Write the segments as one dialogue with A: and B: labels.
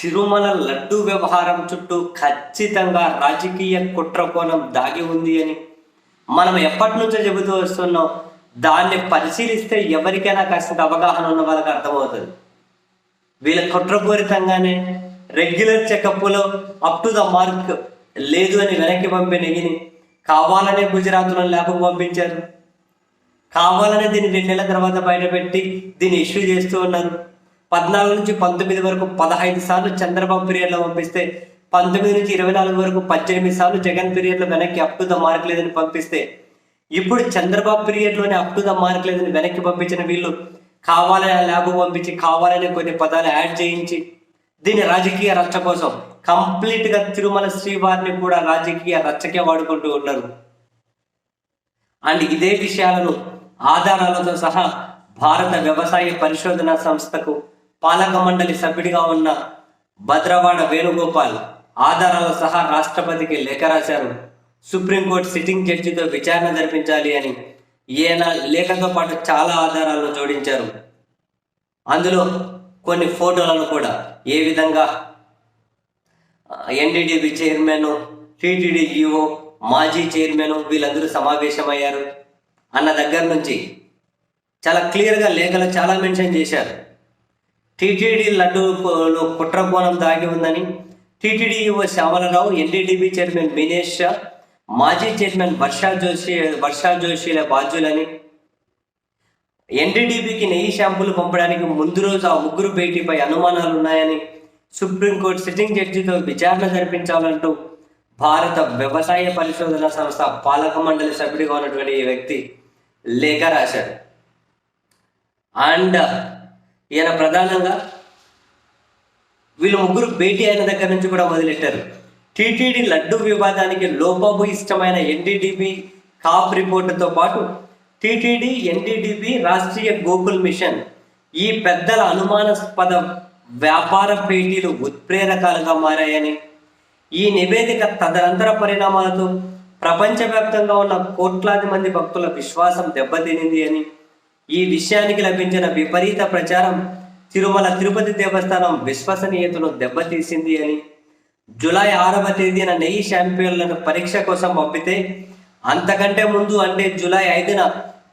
A: తిరుమల లడ్డు వ్యవహారం చుట్టూ ఖచ్చితంగా రాజకీయ కుట్రకోణం దాగి ఉంది అని. మనం ఎప్పటి నుంచో చెబుతూ వస్తున్నాం దాన్ని పరిశీలిస్తే ఎవరికైనా కాస్త అవగాహన ఉన్న వాళ్ళకి అర్థమవుతుంది. వీళ్ళ కుట్రపూరితంగానే రెగ్యులర్ చెకప్లో అప్ టు ద మార్క్ లేదు అని వెనక్కి పంపిన నెగిని కావాలనే గుజరాత్లో ల్యాబ్కు పంపించారు. కావాలనే దీన్ని రెండు నెలల తర్వాత బయటపెట్టి దీన్ని ఇష్యూ చేస్తూ ఉన్నారు. పద్నాలుగు నుంచి పంతొమ్మిది వరకు పదహైదు సార్లు చంద్రబాబు పీరియడ్లో పంపిస్తే పంతొమ్మిది నుంచి ఇరవై నాలుగు వరకు పద్దెనిమిది సార్లు జగన్ పీరియడ్లో వెనక్కి అప్ టు ద మార్క్ లేదని పంపిస్తే ఇప్పుడు చంద్రబాబు పీరియడ్లోనే అప్ టు ద మార్క్ లేదని వెనక్కి పంపించిన వీళ్ళు కావాలనే ల్యాబ్ పంపించి కావాలని కొన్ని పదాలు యాడ్ చేయించి దీని రాజకీయ రచ్చ కోసం కంప్లీట్గా తిరుమల శ్రీవారిని కూడా రాజకీయ రచ్చకే వాడుకుంటూ ఉన్నారు. అండ్ ఇదే విషయాలను ఆధారాలతో సహా భారత వ్యవసాయ పరిశోధన సంస్థకు పాలక మండలి సభ్యుడిగా ఉన్న భద్రవాడ వేణుగోపాల్ ఆధారాలు సహా రాష్ట్రపతికి లేఖ రాశారు. సుప్రీంకోర్టు సిట్టింగ్ జడ్జితో విచారణ జరిపించాలి అని ఈయన లేఖతో పాటు చాలా ఆధారాలను జోడించారు. అందులో కొన్ని ఫోటోలను కూడా ఏ విధంగా ఎన్డీడీబీ చైర్మన్ టీటీడీ ఈఓ మాజీ చైర్మన్ వీళ్ళందరూ సమావేశమయ్యారు. అన్న దగ్గర నుంచి చాలా క్లియర్గా లేఖలు చాలా మెన్షన్ చేశారు. టీటీడీ లడ్డూలో కుట్ర కోణం దాగి ఉందని TTD EO Shyamala Rao NDDB chairman Meenesh Shah మాజీ చైర్మన్ వర్షా జోషి వర్షా జోషిల బాధ్యులని ఎన్డీడీబీకి నెయ్యి షాంపులు పంపడానికి ముందు రోజు ఆ ముగ్గురు భేటీపై అనుమానాలు ఉన్నాయని సుప్రీంకోర్టు సిట్టింగ్ జడ్జితో విచారణ జరిపించాలంటూ భారత వ్యవసాయ పరిశోధన సంస్థ పాలక మండలి సభ్యుడిగా ఉన్నటువంటి ఈ వ్యక్తి లేఖ రాశాడు అండ్ ఈయన ప్రధానంగా వీళ్ళు ముగ్గురు భేటీ అయిన దగ్గర నుంచి కూడా మొదలెట్టారు టీటీడీ లడ్డు వివాదానికి లోపాబు ఇష్టమైన ఎన్డీడీబీ కాప్ రిపోర్టుతో పాటు TTD NDDB Rashtriya Gokul mission ఈ పెద్దల అనుమానాస్పద వ్యాపార భేటీలు ఉత్ప్రేరకాలుగా మారాయని ఈ నివేదిక తదనంతర పరిణామాలతో ప్రపంచవ్యాప్తంగా ఉన్న కోట్లాది మంది భక్తుల విశ్వాసం దెబ్బతినింది అని ఈ విషయానికి లభించిన విపరీత ప్రచారం తిరుమల తిరుపతి దేవస్థానం విశ్వసనీయతను దెబ్బతీసింది అని. జూలై ఆరవ తేదీన నెయ్యి షాంపియన్లను పరీక్ష కోసం పంపితే అంతకంటే ముందు అంటే జూలై ఐదున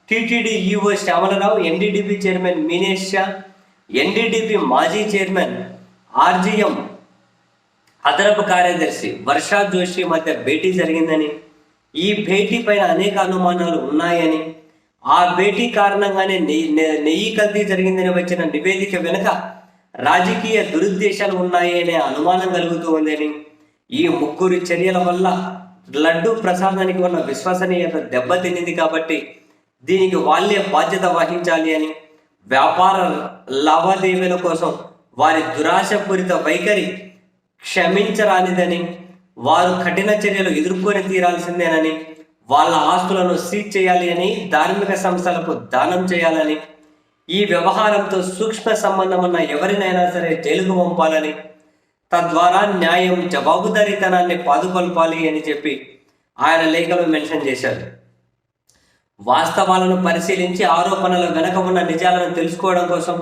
A: TTD EO Shyamalarao NDDB chairman Meenesh Shah NDDB మాజీ చైర్మన్ ఆర్జీఎం అదనపు కార్యదర్శి వర్షా జోషి మధ్య భేటీ జరిగిందని. ఈ భేటీ పైన అనేక అనుమానాలు ఉన్నాయని ఆ భేటీ కారణంగానే నెయ్యి నెయ్యి కల్తీ జరిగిందని వచ్చిన నివేదిక వెనుక రాజకీయ దురుద్దేశాలు ఉన్నాయి అనే అనుమానం కలుగుతూ ఉందని ఈ ముగ్గురు చర్యల వల్ల లడ్డు ప్రసాదానికి ఉన్న విశ్వసనీయత దెబ్బతినింది కాబట్టి దీనికి వాళ్ళే బాధ్యత వహించాలి అని వ్యాపార లావాదేవీల కోసం వారి దురాశపూరిత వైఖరి క్షమించరానిదని వారు కఠిన చర్యలు ఎదుర్కొని తీరాల్సిందేనని వాళ్ళ ఆస్తులను సీజ్ చేయాలి అని ధార్మిక సంస్థలకు దానం చేయాలని ఈ వ్యవహారంతో సూక్ష్మ సంబంధం ఉన్న ఎవరినైనా సరే జైలుకు పంపాలని తద్వారా న్యాయం జవాబుదారీతనాన్ని పాదుకొల్పాలి అని చెప్పి ఆయన లేఖలో మెన్షన్ చేశారు. వాస్తవాలను పరిశీలించి ఆరోపణల వెనక ఉన్న నిజాలను తెలుసుకోవడం కోసం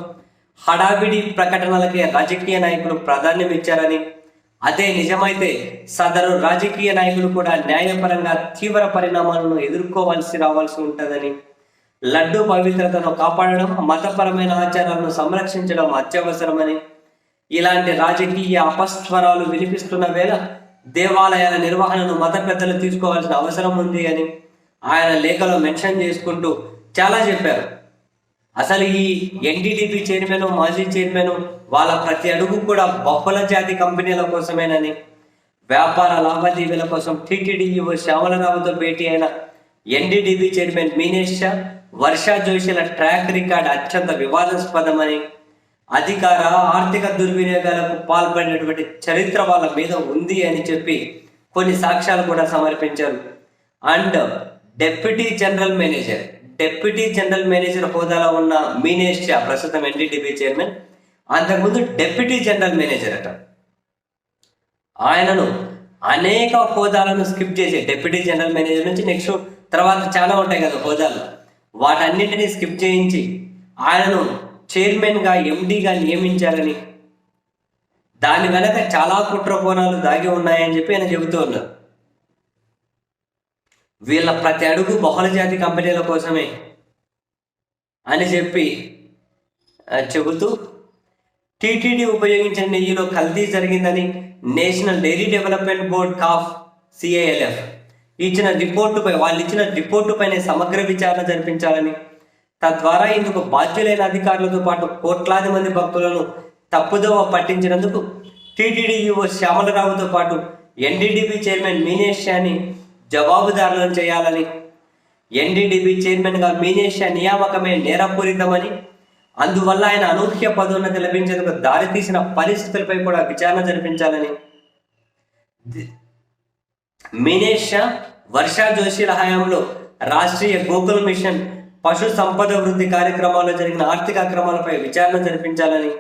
A: హడావిడి ప్రకటనలకే రాజకీయ నాయకులు ప్రాధాన్యం ఇచ్చారని అదే నిజమైతే సదరు రాజకీయ నాయకులు కూడా న్యాయపరంగా తీవ్ర పరిణామాలను ఎదుర్కోవాల్సి రావాల్సి ఉంటుందని లడ్డు పవిత్రతను కాపాడడం మతపరమైన ఆచారాలను సంరక్షించడం అత్యవసరమని ఇలాంటి రాజకీయ అపస్వరాలు వినిపిస్తున్న వేళ దేవాలయాల నిర్వహణను మత పెద్దలు తీసుకోవాల్సిన అవసరం ఉంది అని ఆయన లేఖలో మెన్షన్ చేసుకుంటూ చాలా చెప్పారు. అసలు ఈ ఎన్డీటీపీ చైర్మన్ మాజీ చైర్మన్ వాళ్ళ ప్రతి అడుగు కూడా బొప్పల జాతి కంపెనీల కోసమేనని వ్యాపార లావాదేవీల కోసం టీటీడీఓ శ్యామలరావుతో భేటీ అయిన ఎన్డీడీబీ చైర్మన్ మీనేష్ షా వర్షా జోషిల ట్రాక్ రికార్డ్ అత్యంత వివాదాస్పదమని అధికార ఆర్థిక దుర్వినియోగాలకు పాల్పడినటువంటి చరిత్ర వాళ్ళ మీద ఉంది అని చెప్పి కొన్ని సాక్ష్యాలు కూడా సమర్పించారు. And deputy general manager. Deputy general manager హోదాలో ఉన్న మీనేష్ షా ప్రస్తుతం ఎన్డీటీబీ చైర్మన్ అంతకుముందు డెప్యూటీ జనరల్ మేనేజర్ అట. ఆయనను అనేక హోదాలను స్కిప్ చేసి డెప్యూటీ జనరల్ మేనేజర్ నుంచి నెక్స్ట్ తర్వాత చాలా ఉంటాయి కదా హోదాలు. వాటన్నింటినీ స్కిప్ చేయించి ఆయనను చైర్మన్గా ఎండీగా నియమించాలని దాని వెనక చాలా కుట్ర కోణాలు దాగి ఉన్నాయని చెప్పి ఆయన చెబుతూ ఉన్నారు. వీళ్ళ ప్రతి అడుగు బహుళజాతి కంపెనీల కోసమే అని చెప్పి చెబుతూ టీటీడీ ఉపయోగించిన నెయ్యిలో కల్తీ జరిగిందని నేషనల్ డైరీ డెవలప్మెంట్ బోర్డ్ కాఫ్ సిఐఎల్ఎఫ్ ఇచ్చిన రిపోర్టుపై వాళ్ళు ఇచ్చిన రిపోర్టుపైనే సమగ్ర విచారణ జరిపించాలని తద్వారా ఇందుకు బాధ్యులైన అధికారులతో పాటు కోట్లాది మంది భక్తులను తప్పుదోవ పట్టించినందుకు టీటీడీ శ్యామలరావుతో పాటు ఎన్డీడీబీ చైర్మన్ మీనేష్ షాని జవాబుదారులను చేయాలని ఎన్డీడీబీ చైర్మన్గా మీనేష్ నియామకమే నేరపూరితమని అందువల్ల ఆయన అనూహ్య పదోన్నతి లభించేందుకు దారితీసిన పరిస్థితులపై కూడా విచారణ జరిపించాలని మీనేష్ షా వర్షా జోషిల హయాంలో రాష్ట్రీయ గోకుల్ మిషన్ పశు సంపద వృద్ధి కార్యక్రమాల్లో జరిగిన ఆర్థిక అక్రమాలపై విచారణ జరిపించాలని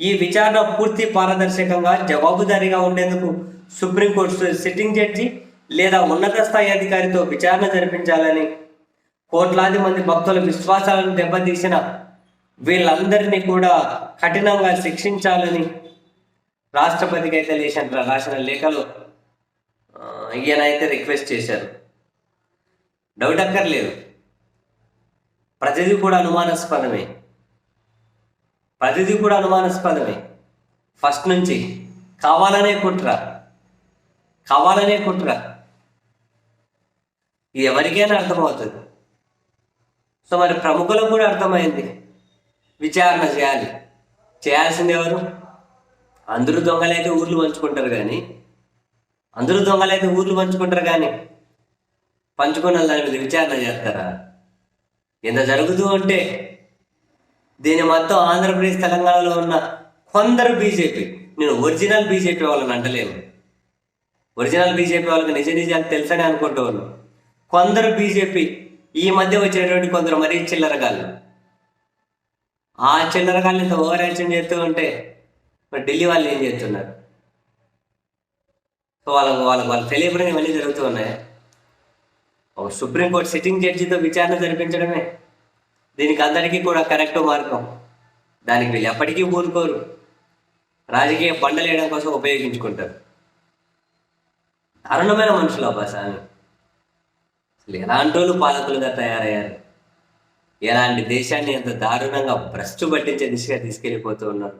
A: ఈ విచారణ పూర్తి పారదర్శకంగా జవాబుదారీగా ఉండేందుకు సుప్రీంకోర్టు సిట్టింగ్ జడ్జి లేదా ఉన్నత స్థాయి అధికారితో విచారణ జరిపించాలని కోట్లాది మంది భక్తుల విశ్వాసాలను దెబ్బతీసిన వీళ్ళందరినీ కూడా కఠినంగా శిక్షించాలని రాష్ట్రపతికి అయితే లేచిన రాసిన లేఖలో ఈయనైతే అయితే రిక్వెస్ట్ చేశారు. డౌట్ అక్కర్లేదు. ప్రతిదీ కూడా అనుమానాస్పదమే. ప్రతిదీ కూడా అనుమానాస్పదమే. ఫస్ట్ నుంచి కావాలనే కుట్ర. కావాలనే కుట్ర. ఇది ఎవరికైనా అర్థమవుతుంది. సో మరి ప్రముఖులకు కూడా అర్థమైంది. విచారణ చేయాలి. చేయాల్సింది ఎవరు? అందరూ దొంగలైతే ఊర్లు పంచుకుంటారు కానీ అందరూ దొంగలైతే ఊర్లు పంచుకుంటారు కానీ పంచుకున్న దాని మీద విచారణ చేస్తారా? ఇంత జరుగుతూ ఉంటే దీని మొత్తం ఆంధ్రప్రదేశ్ తెలంగాణలో ఉన్న కొందరు బీజేపీ నేను ఒరిజినల్ బీజేపీ వాళ్ళని అంటలేను. ఒరిజినల్ బీజేపీ వాళ్ళకి నిజ నిజాలు తెలుసని అనుకుంటూ ఉన్నాను కొందరు బీజేపీ ఈ మధ్య వచ్చినటువంటి కొందరు మరీ చిల్లరగాళ్ళు. ఆ చిల్లరగాళ్ళు ఇంత ఓవర్ యాక్షన్ చేస్తూ ఉంటే మరి ఢిల్లీ వాళ్ళు ఏం చేస్తున్నారు? సో వాళ్ళకు వాళ్ళకు వాళ్ళు తెలియకుండా ఇవన్నీ జరుగుతూ ఉన్నాయి. ఒక సుప్రీంకోర్టు సిట్టింగ్ జడ్జితో విచారణ జరిపించడమే. దీనికి అందరికీ కూడా కరెక్ట్ మార్గం. దానికి వీళ్ళు ఎప్పటికీ ఊరుకోరు. రాజకీయ బండలు వేయడం కోసం ఉపయోగించుకుంటారు. దారుణమైన మనుషులు అబ్బా అసలు ఎలాంటి వాళ్ళు పాలకులుగా తయారయ్యారు? ఎలాంటి దేశాన్ని ఎంత దారుణంగా భ్రష్టు పట్టించే దిశగా తీసుకెళ్ళిపోతూ ఉన్నారు?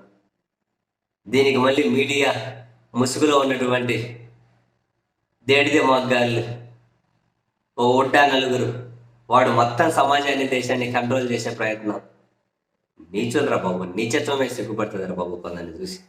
A: దీనికి మళ్ళీ మీడియా ముసుగులో ఉన్నటువంటి దేడిదే మగ్గాళ్ళు ఓ ఒడ్డా నలుగురు. వాడు మొత్తం సమాజాన్ని దేశాన్ని కంట్రోల్ చేసే ప్రయత్నం. నీచులరా బాబు నీచత్వమే సిగ్గుపడుతుందిరా బాబు కొందని చూసి.